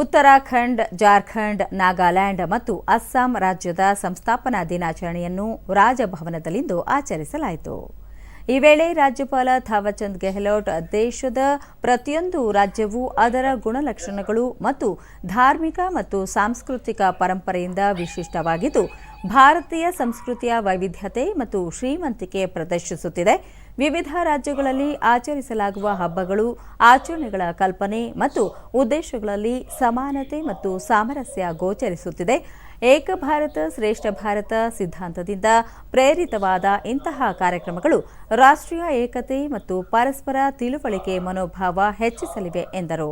ಉತ್ತರಾಖಂಡ್, ಜಾರ್ಖಂಡ್, ನಾಗಾಲ್ಯಾಂಡ್ ಮತ್ತು ಅಸ್ಸಾಂ ರಾಜ್ಯದ ಸಂಸ್ಥಾಪನಾ ದಿನಾಚರಣೆಯನ್ನು ರಾಜಭವನದಲ್ಲಿಂದು ಆಚರಿಸಲಾಯಿತು. ಈ ವೇಳೆ ರಾಜ್ಯಪಾಲ ಥಾವರ್ಚಂದ್ ಗೆಹ್ಲೋಟ್, ದೇಶದ ಪ್ರತಿಯೊಂದು ರಾಜ್ಯವೂ ಅದರ ಗುಣಲಕ್ಷಣಗಳು ಮತ್ತು ಧಾರ್ಮಿಕ ಮತ್ತು ಸಾಂಸ್ಕೃತಿಕ ಪರಂಪರೆಯಿಂದ ವಿಶಿಷ್ಟವಾಗಿದ್ದು, ಭಾರತೀಯ ಸಂಸ್ಕೃತಿಯ ವೈವಿಧ್ಯತೆ ಮತ್ತು ಶ್ರೀಮಂತಿಕೆ ಪ್ರದರ್ಶಿಸುತ್ತಿದೆ. ವಿವಿಧ ರಾಜ್ಯಗಳಲ್ಲಿ ಆಚರಿಸಲಾಗುವ ಹಬ್ಬಗಳು, ಆಚರಣೆಗಳ ಕಲ್ಪನೆ ಮತ್ತು ಉದ್ದೇಶಗಳಲ್ಲಿ ಸಮಾನತೆ ಮತ್ತು ಸಾಮರಸ್ಯ ಗೋಚರಿಸುತ್ತಿದೆ. ಏಕ ಭಾರತ, ಶ್ರೇಷ್ಠ ಭಾರತ ಸಿದ್ಧಾಂತದಿಂದ ಪ್ರೇರಿತವಾದ ಇಂತಹ ಕಾರ್ಯಕ್ರಮಗಳು ರಾಷ್ಟ್ರೀಯ ಏಕತೆ ಮತ್ತು ಪರಸ್ಪರ ತಿಳುವಳಿಕೆ ಮನೋಭಾವ ಹೆಚ್ಚಿಸಲಿವೆ ಎಂದರು.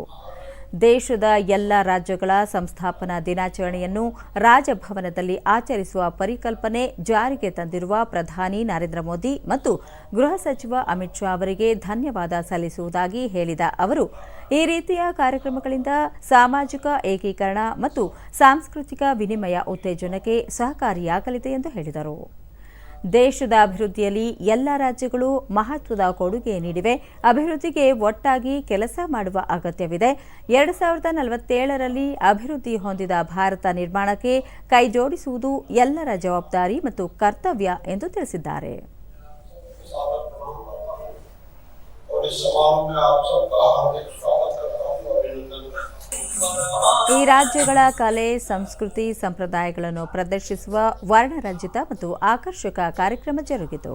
ದೇಶದ ಎಲ್ಲ ರಾಜ್ಯಗಳ ಸಂಸ್ಥಾಪನಾ ದಿನಾಚರಣೆಯನ್ನು ರಾಜಭವನದಲ್ಲಿ ಆಚರಿಸುವ ಪರಿಕಲ್ಪನೆ ಜಾರಿಗೆ ತಂದಿರುವ ಪ್ರಧಾನಿ ನರೇಂದ್ರ ಮೋದಿ ಮತ್ತು ಗೃಹ ಸಚಿವ ಅಮಿತ್ ಶಾ ಅವರಿಗೆ ಧನ್ಯವಾದ ಸಲ್ಲಿಸುವುದಾಗಿ ಹೇಳಿದ ಅವರು, ಈ ರೀತಿಯ ಕಾರ್ಯಕ್ರಮಗಳಿಂದ ಸಾಮಾಜಿಕ ಏಕೀಕರಣ ಮತ್ತು ಸಾಂಸ್ಕೃತಿಕ ವಿನಿಮಯ ಉತ್ತೇಜನಕ್ಕೆ ಸಹಕಾರಿಯಾಗಲಿದೆ ಎಂದು ಹೇಳಿದರು. ದೇಶದ ಅಭಿವೃದ್ಧಿಯಲ್ಲಿ ಎಲ್ಲ ರಾಜ್ಯಗಳು ಮಹತ್ವದ ಕೊಡುಗೆ ನೀಡಿವೆ ಅಭಿವೃದ್ಧಿಗೆ ಒಟ್ಟಾಗಿ ಕೆಲಸ ಮಾಡುವ ಅಗತ್ಯವಿದೆ ಎರಡು ಸಾವಿರದ ನಲವತ್ತೇಳರಲ್ಲಿ ಅಭಿವೃದ್ಧಿ ಹೊಂದಿದ ಭಾರತ ನಿರ್ಮಾಣಕ್ಕೆ ಕೈಜೋಡಿಸುವುದು ಎಲ್ಲರ ಜವಾಬ್ದಾರಿ ಮತ್ತು ಕರ್ತವ್ಯ ಎಂದು ತಿಳಿಸಿದ್ದಾರೆ और इस समारोह में आप सबका हार्दिक स्वागत करता हूँ अभिनंदन ಈ ರಾಜ್ಯಗಳ ಕಲೆ ಸಂಸ್ಕೃತಿ ಸಂಪ್ರದಾಯಗಳನ್ನು ಪ್ರದರ್ಶಿಸುವ ವರ್ಣರಂಜಿತ ಮತ್ತು ಆಕರ್ಷಕ ಕಾರ್ಯಕ್ರಮ ಜರುಗಿತು.